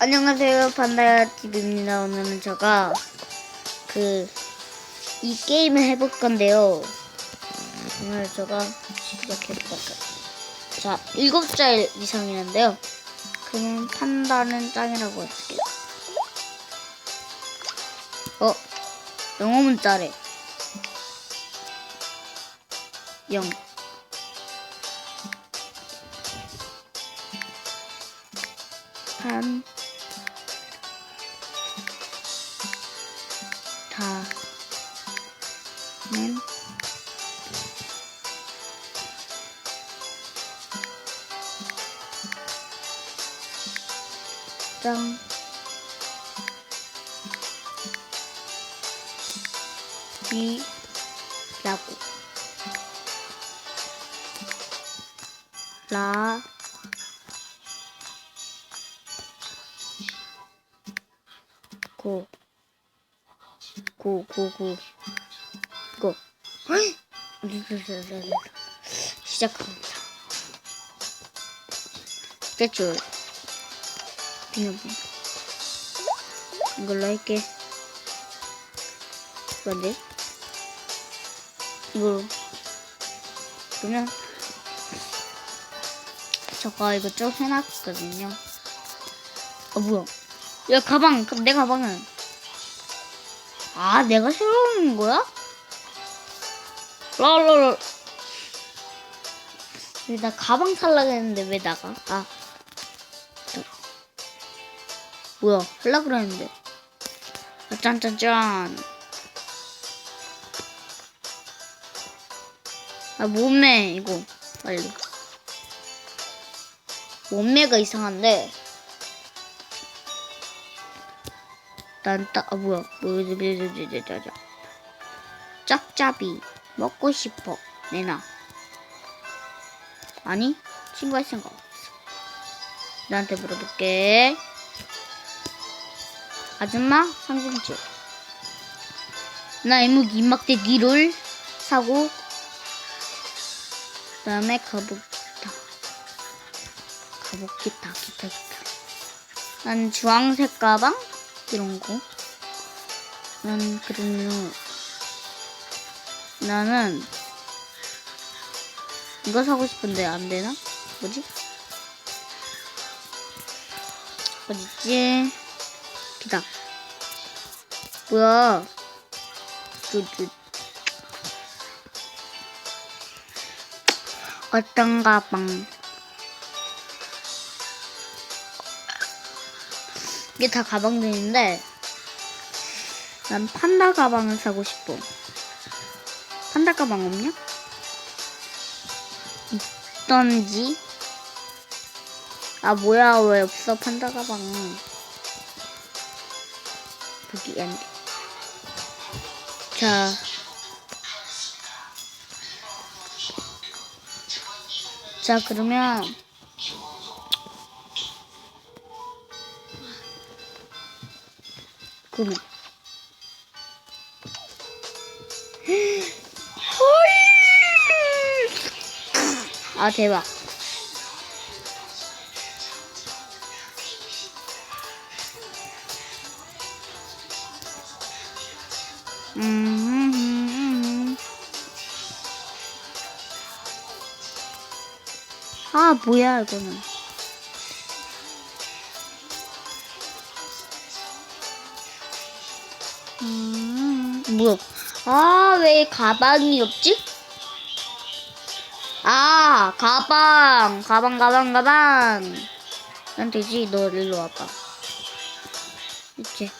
안녕하세요 판다야 TV입니다. 오늘은 제가 그 이 게임을 해볼 건데요. 오늘 제가 시작해볼 거예요. 자, 일곱 짤 이상이란데요. 그러면 판다는 짱이라고 할게요. 어, 영어 문자래. 0. 판, 짱, 이, 라고. 라, 고, 고, 고, 고, 고. 시작합니다. 대출. 비밀번호. 이걸로 할게. 뭔데? 이걸로. 그러면, 저가 이거 좀 해놨거든요. 아, 뭐야. 야, 가방, 내 가방은. 아, 내가 싫어하는 거야? 랄랄랄. 왜나 가방 살라고 했는데 왜 나가? 아. 뭐야, 할라 그랬는데. 아, 짠짠짠. 아, 몸매, 이거. 빨리. 몸매가 이상한데. 난 딱, 아, 뭐야. 뭐, 자자자자자. 짭짭이. 먹고 싶어. 내놔. 아니, 친구할 생각 없어. 나한테 물어볼게. 아줌마, 상중주. 나 이묵 입막대기를 사고, 그 다음에 가복 기타. 가복 기타, 기타, 기타. 난 주황색 가방? 이런 거. 난 그러면, 나는, 이거 사고 싶은데 안 되나? 뭐지? 어딨지? 기다. 뭐야? 뚜뚜. 어떤 가방? 이게 다 가방들인데 난 판다 가방을 사고 싶어. 판다 가방 없냐? 있던지? 아 뭐야 왜 없어 판다 가방 은 여기 안 돼. 자. 자, 그러면. 헐! 아 대박 음. 아, 뭐야, 이거는. 음, 뭐야. 아, 왜 가방이 없지? 아, 가방. 가방, 가방, 가방. 난 되지. 너 일로 와봐. 이렇게.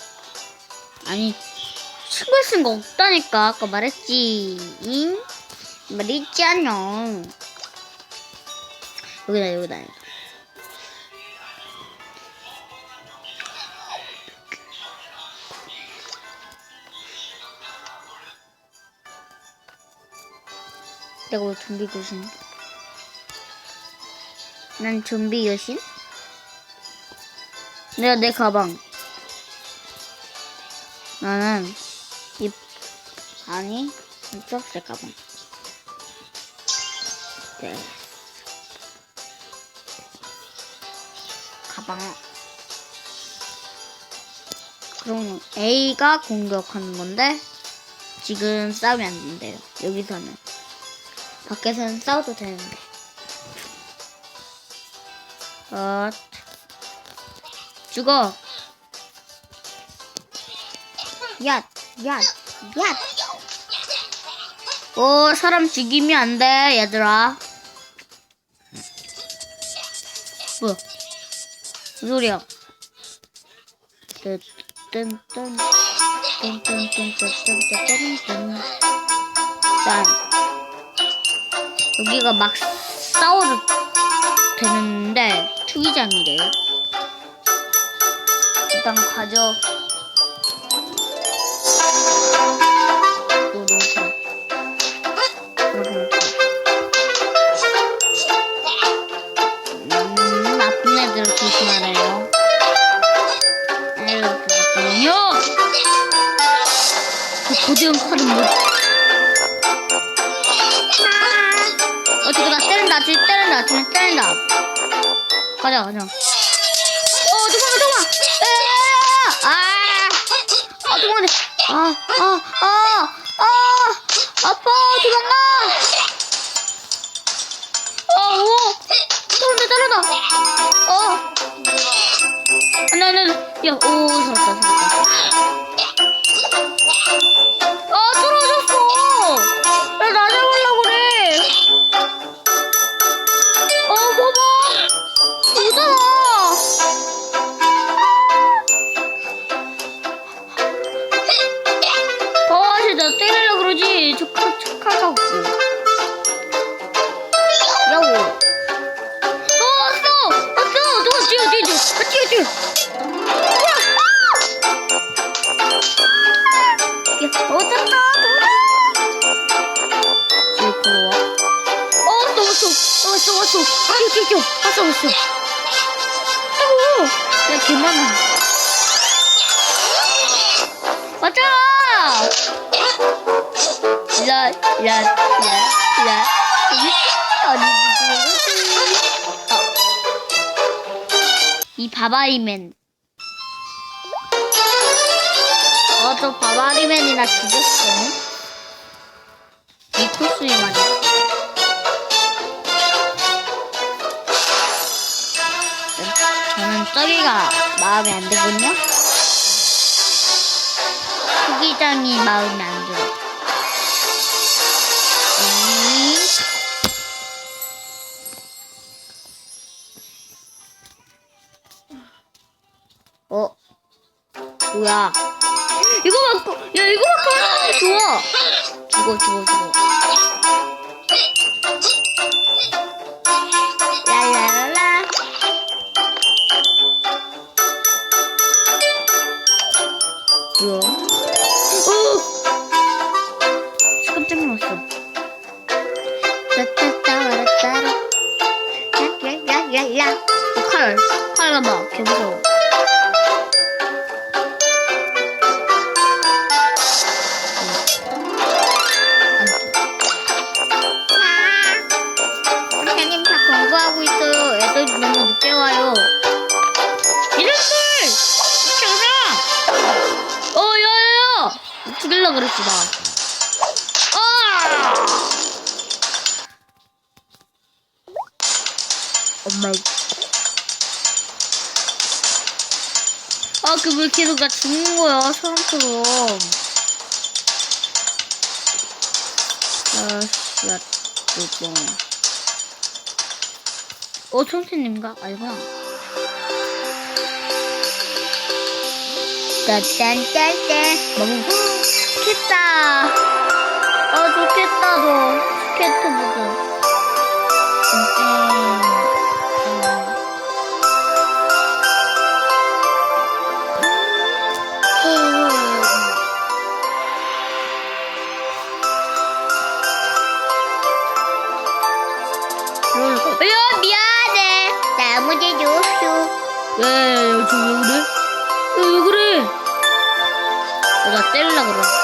아니, 친구 쓴거 없다니까. 아까 말했지. 잉? 말했지 않냐. 여기다, 여기다. 내가 왜 좀비 여신? 난 좀비 여신? 내가 내 가방. 나는 이 아니 초록색 가방. 네. 가방. 그럼 A가 공격하는 건데 지금 싸우면 안 된대요. 여기서는 밖에서는 싸워도 되는데. 어, 죽어. 야, 야, 야. 오, 사람 죽이면 안 돼, 얘들아. 뭐야? 무슨 소리야? 뜬뜬뜬 뜬뜬뜬뜬뜬뜬뜬 짠 여기가 막 싸워도 되는데 투기장이래요 일단 가죠 그렇군요 그 고대형 칼은 뭐 어, 저거 나 때린다, 지금 때린다, 지금 때린다. 가자, 가자. 어, 도망가, 도망가! 에에에에! 아! 아, 도망가! 아, 아, 아, 아! 아파, 도망가! 어, 오! 떨어다, 떨어다! 어! 안 돼, 안 돼, 야, 오, 왔어! 아이고! 야, 개 많아. 맞아! 라, 라, 라, 라. 어디 누구지? 어. 이 바바리맨. 어, 저 바바리맨이나 죽였어. 미코스에 맞 저기가 마음에 안 들거든요. 후기장이 마음에 안 들어. 음. 어? 뭐야? 이거 맞고, 야, 이거 맞고 하는 게 좋아! 죽어, 죽어, 죽어. 뭐야? 어! 깜짝 놀랐어. 따따따라따라. 야야야야야. 어, 칼. 칼 봐봐. 개 무서워. 공부하고 있어요. 애들 너무 늦게 와요. 죽일라 그랬지, 나. 아! 엄마. 아, 그왜 계속 나 죽는 거야, 사람처럼. 아, 씨, 야, 뚜껑. 어, 청춘님가? 아니구나. 짠짠짠짠. 너무 좋겠다. 아, 좋겠다, 너. 스케이트보드. 짠짠. 야, 미안해. 나 아무 데도 없어. 왜, 저왜 그래? 왜, 왜 그래? 어, 나 때리려. 야,